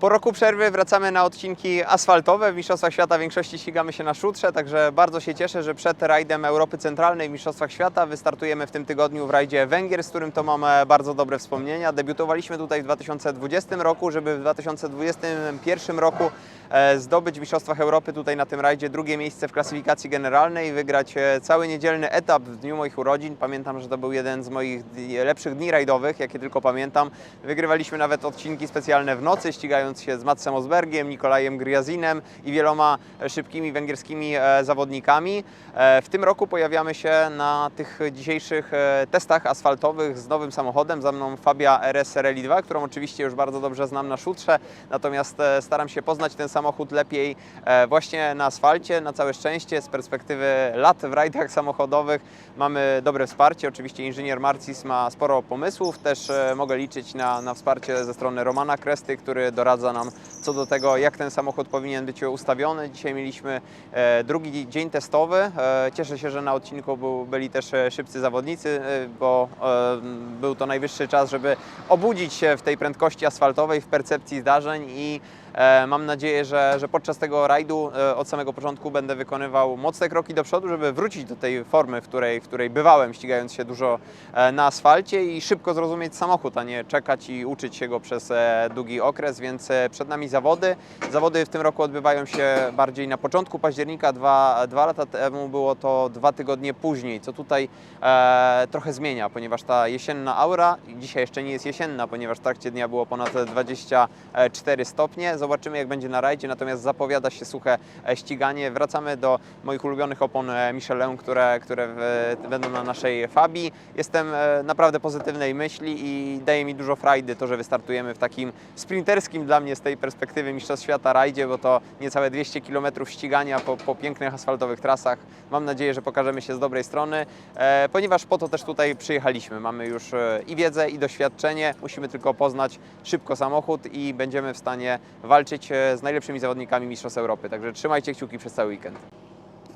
Po roku przerwy wracamy na odcinki asfaltowe. W Mistrzostwach Świata w większości ścigamy się na szutrze, także bardzo się cieszę, że przed rajdem Europy Centralnej w Mistrzostwach Świata wystartujemy w tym tygodniu w rajdzie Węgier, z którym to mamy bardzo dobre wspomnienia. Debiutowaliśmy tutaj w 2020 roku, żeby w 2021 roku e, zdobyć w Mistrzostwach Europy tutaj na tym rajdzie drugie miejsce w klasyfikacji generalnej, wygrać e, cały niedzielny etap w dniu moich urodzin. Pamiętam, że to był jeden z moich lepszych dni rajdowych, jakie tylko pamiętam. Wygrywaliśmy nawet odcinki specjalne w nocy, ścigając się z Matsem Osbergiem, Nikolajem Gryazinem i wieloma szybkimi węgierskimi e, zawodnikami. E, W tym roku pojawiamy się na tych dzisiejszych e, testach asfaltowych z nowym samochodem. Za mną Fabia RS Rally 2, którą oczywiście już bardzo dobrze znam na szutrze, natomiast staram się poznać ten samochód lepiej właśnie na asfalcie, na całe szczęście. Z perspektywy lat w rajdach samochodowych mamy dobre wsparcie. Oczywiście inżynier Marcis ma sporo pomysłów, też mogę liczyć na, na wsparcie ze strony Romana Kresty, który doradza nam co do tego, jak ten samochód powinien być ustawiony. Dzisiaj mieliśmy e, drugi dzień testowy. E, cieszę się, że na odcinku byli też e, szybcy zawodnicy, bo był to najwyższy czas, żeby obudzić się w tej prędkości asfaltowej, w percepcji zdarzeń i mam nadzieję, że, że podczas tego rajdu e, od samego początku będę wykonywał mocne kroki do przodu, żeby wrócić do tej formy, w której, w której bywałem, ścigając się dużo e, na asfalcie i szybko zrozumieć samochód, a nie czekać i uczyć się go przez e, długi okres, więc e, przed nami zawody. Zawody w tym roku odbywają się bardziej na początku października, dwa, dwa lata temu było to dwa tygodnie później, co tutaj e, trochę zmienia, ponieważ ta jesienna aura, dzisiaj jeszcze nie jest jesienna, ponieważ w trakcie dnia było ponad 24 stopnie. Zobaczymy jak będzie na rajdzie, natomiast zapowiada się suche e, ściganie. Wracamy do moich ulubionych opon e, Michelin, które, które w, będą na naszej Fabii. Jestem e, naprawdę pozytywnej myśli i daje mi dużo frajdy to, że wystartujemy w takim sprinterskim dla mnie z tej perspektywy Mistrzostw Świata rajdzie, bo to niecałe 200 km ścigania po, po pięknych asfaltowych trasach. Mam nadzieję, że pokażemy się z dobrej strony, e, ponieważ po to też tutaj przyjechaliśmy. Mamy już e, i wiedzę, i doświadczenie. Musimy tylko poznać szybko samochód i będziemy w stanie walczyć e, z najlepszymi zawodnikami Mistrzostw Europy. Także trzymajcie kciuki przez cały weekend.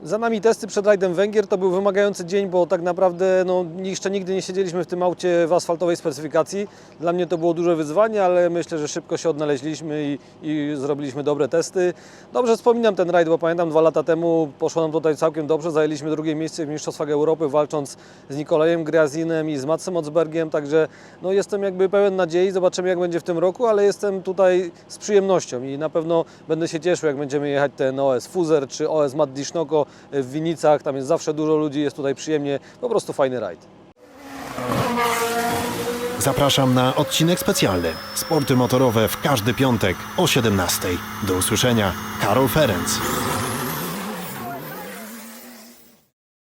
Za nami testy przed rajdem Węgier. To był wymagający dzień, bo tak naprawdę no, jeszcze nigdy nie siedzieliśmy w tym aucie w asfaltowej specyfikacji. Dla mnie to było duże wyzwanie, ale myślę, że szybko się odnaleźliśmy i, i zrobiliśmy dobre testy. Dobrze wspominam ten rajd, bo pamiętam dwa lata temu poszło nam tutaj całkiem dobrze. Zajęliśmy drugie miejsce w Mistrzostwach Europy, walcząc z Nikolajem Gryazinem i z Matsem Ocbergiem, także no, jestem jakby pełen nadziei. Zobaczymy jak będzie w tym roku, ale jestem tutaj z przyjemnością i na pewno będę się cieszył, jak będziemy jechać ten OS Fuzer czy OS Matt Disznoko w Winicach. Tam jest zawsze dużo ludzi, jest tutaj przyjemnie, po prostu fajny rajd. Zapraszam na odcinek specjalny. Sporty motorowe w każdy piątek o 17:00. Do usłyszenia. Karol Ferenc.